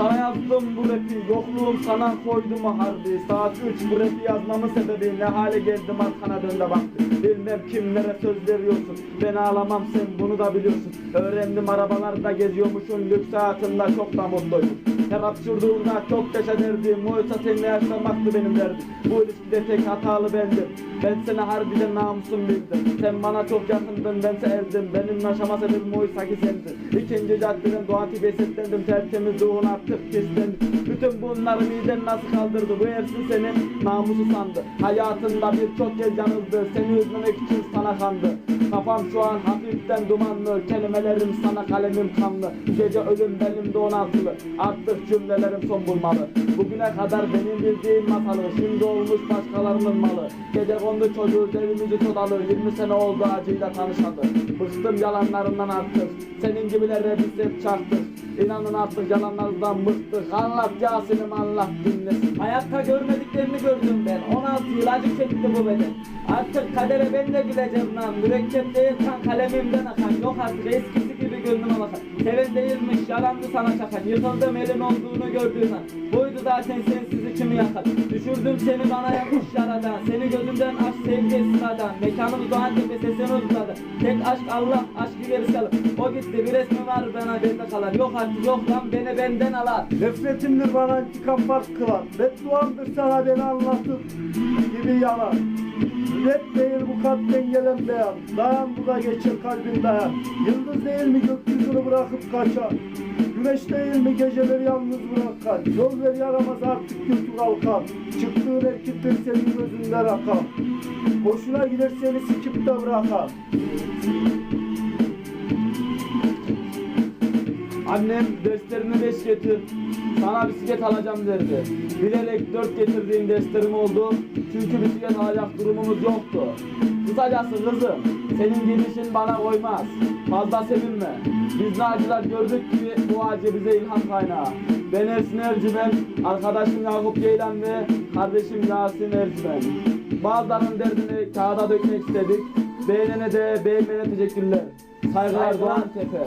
Sana yazdım bu rapi, yokluğum sana koydum o harbi Saat 3 bu rapi yazmamın sebebi ne hale geldim? Arkana dön de bak. Bilmem kimlere söz veriyorsun. Ben ağlamam sen bunu da biliyorsun. Öğrendim arabalarda geziyormuşsun. Lüks hayatında çok da mutluydum her hapşurduğunda çok yaşa derdim Oysa seninle yaşamaktı benim derdim. Bu ilişkide tek hatalı bendim. Ben seni harbiden namusum bildim. Sen bana çok yakındın bense erdim Benim yaşama sebebim oysa ki sendin. İkinci caddeden Doğan Tibi'ye seslendim Tertemiz ruhun artık pislendim Bütün bunları miden nasıl kaldırdı? Bu hepsi senin namusu sandı. Hayatında birçok kez yanıldı. Seni üzmemek için sana kandı. Kafam şu an hafiften dumanlı. Kelimelerim sana kalemim kanlı. Gece ölüm benim de onaltılı Artık cümlelerim son bulmalı. Bugüne kadar benim bildiğim masalı Şimdi olmuş başkalarının malı. Gece kondu çocuğu devimizi todalı 20 sene oldu acıyla tanışadı Bıktım yalanlarından artık Senin gibilere biz hep çaktık İnanın artık yalanlardan bıktık. Anlat Yasin'im anlat dinlesin. Hayatta görmediklerini gördüm ben. 16 yıl acı çekti bu beden. Artık kadere ben de güleceğim lan. Mürekkep değil kan kalemimden akan. Yok artık eskisi gibi gönlüme bakan. Seven değilmiş yalandı sana çakan. Yıkıldım elin olduğunu gördüğün an Buydu zaten sensiz içimi yakan Düşürdüm seni bana yapmış yaradan. Seni gözümden aşk sevgi sıradan Mekanım doğan tepe sesini uzladı Tek aşk Allah aşkı gerisi kalır. O gitti bir resmi var bana bende kalan. Yok artık yok lan beni benden alan Nefretimdir bana intikam fark kılan Bedduamdır sana beni anlatıp gibi yalan. Bu kalpten gelen beyan Dayan bu da geçir kalbin dayan Yıldız değil mi gökyüzünü bırakıp kaçan Güneş değil mi geceleri yalnız bırakan Yol ver yaramaz artık götü kalkan Çıktığın erkekler senin gözünden akan Hoşuna gider seni sikip de bırakan Annem derslerine beş getir Sana bisiklet alacağım derdi. Bilerek dört getirdiğim derslerim oldu Çünkü bisiklet alacak durumumuz yoktu Kısacası kızım. Senin gidişin bana koymaz. Fazla sevinme. Biz ne acılar gördük ki bu acı bize ilham kaynağı. Ben Ersin Ercümen Arkadaşım Yakup Ceylan ve Kardeşim Yasin Ercümen Bazılarının derdini kağıda dökmek istedik. Beğenene de beğenmeyene teşekkürler. Saygılar Doğan Tepe